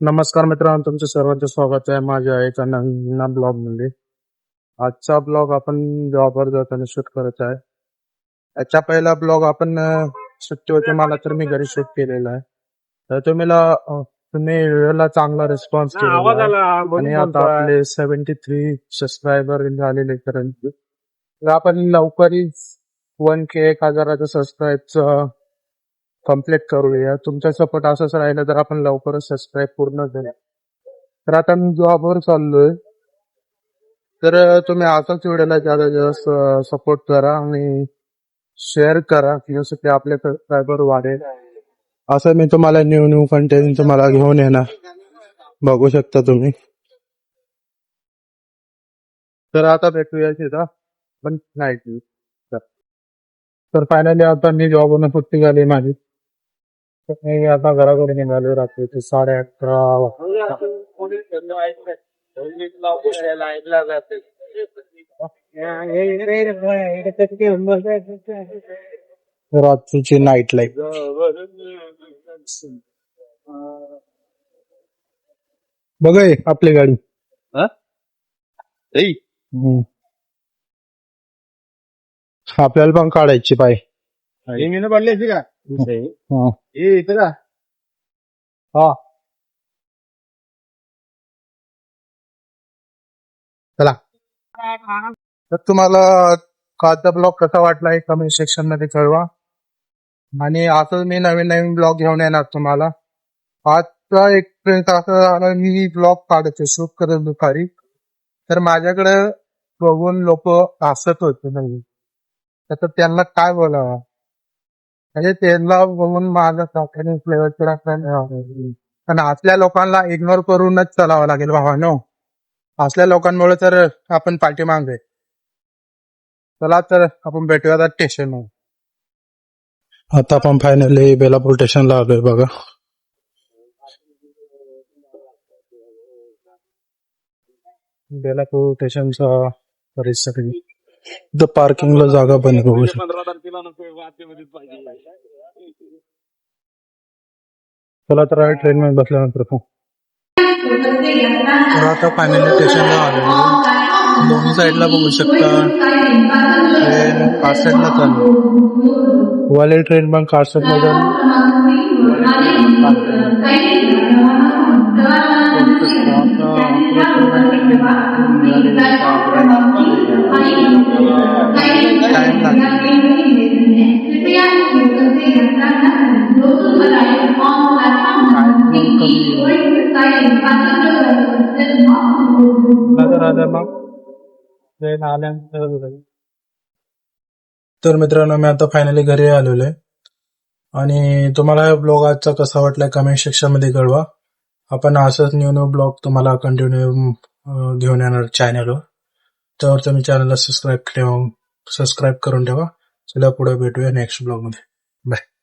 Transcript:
नमस्कार मित्रांनो तुमचं सर्वांचं स्वागत आहे. माझ्या एका नवीन ब्लॉगमध्ये आजचा ब्लॉग आपण जॉबवर जाताना शूट करत आहे. याच्या पहिला ब्लॉग आपण अं, सुट्टी होती मला तर मी घरी शूट केलेला आहे. तर तुम्ही तुम्ही व्हिडिओला चांगला रिस्पॉन्स. आला आणि आता. आपले सेव्हन्टी थ्री सबस्क्रायबर झालेले करंटली तर आपण लवकरच वन के एक हजाराचं सबस्क्राईबचं कंप्लीट करूया. तुमचा सपोर्ट असंच राहिलं तर आपण लवकरच सबस्क्राईब पूर्ण करूया. तर आता मी जॉबवर चाललोय. तर तुम्ही असंच व्हिडिओला जास्त जास्त सपोर्ट करा आणि शेअर करा जसं की आपले सबस्क्रायबर वाढेल. असं मी तुम्हाला न्यू न्यू कंटेंट तुम्हाला घेऊन येणार. बघू शकता तुम्ही. तर आता भेटूया तिथं पण नाही. तर फायनली आता मी जॉबवरून सुट्टी झाली माझी. मी आता घराकडे निघालो रात्रीचे साडे अकरा वाजता. रात्रीची नाईट लाईफ बघ हे, आपली गाडी. आपल्याला पण काढायची पाय हे मी पडले का हा. हे इथं का हा चला. तर तुम्हाला कालचा ब्लॉग कसा वाटला हे कमेंट सेक्शनमध्ये कळवा. आणि असं मी नवीन नवीन ब्लॉग घेऊन येणार तुम्हाला. आजचा एक्सपिरियन्स असा झाला मी ब्लॉग काढते शूट करत दुपारी. तर माझ्याकडे बघून लोक हसत होते नाही तर त्यांना काय बोलावं? म्हणजे त्यांना बघून माझा साखरे फ्लेवर पण असल्या लोकांना इग्नोर करूनच चालावं लागेल भावानो असल्या लोकांमुळे तर आपण पाठीमागे चला तर आपण भेटूया आता स्टेशन आता आपण फायनली बेलापूर स्टेशनला आलोय बघा. बेलापूर स्टेशनचा परिसर इथं पार्किंगला जागा पण आहे बघू शकता. पंधरा तारखेला नको वाटेमध्येच पाहिजे. चला तर ट्रेन मध्ये बसल्यानंतर पाहू. तर आता फायनली स्टेशनला आलो. दोन्ही साईडला बघू शकता. ट्रेन कासारला चालू. वाले ट्रेन पण कासार मधून मग तर मित्रांनो मी आता फायनली घरी आलेलो आहे. आणि तुम्हाला हा ब्लॉग आजचा कसा वाटला कमेंट सेक्शनमध्ये कळवा. आपण असंच न्यू न्यू ब्लॉग तुम्हाला कंटिन्यू घेऊन येणार चॅनलवर त्यावर तुम्ही चॅनलला सबस्क्राईब ठेवा सबस्क्राईब करून ठेवा. चला पुढे भेटूया नेक्स्ट ब्लॉगमध्ये. बाय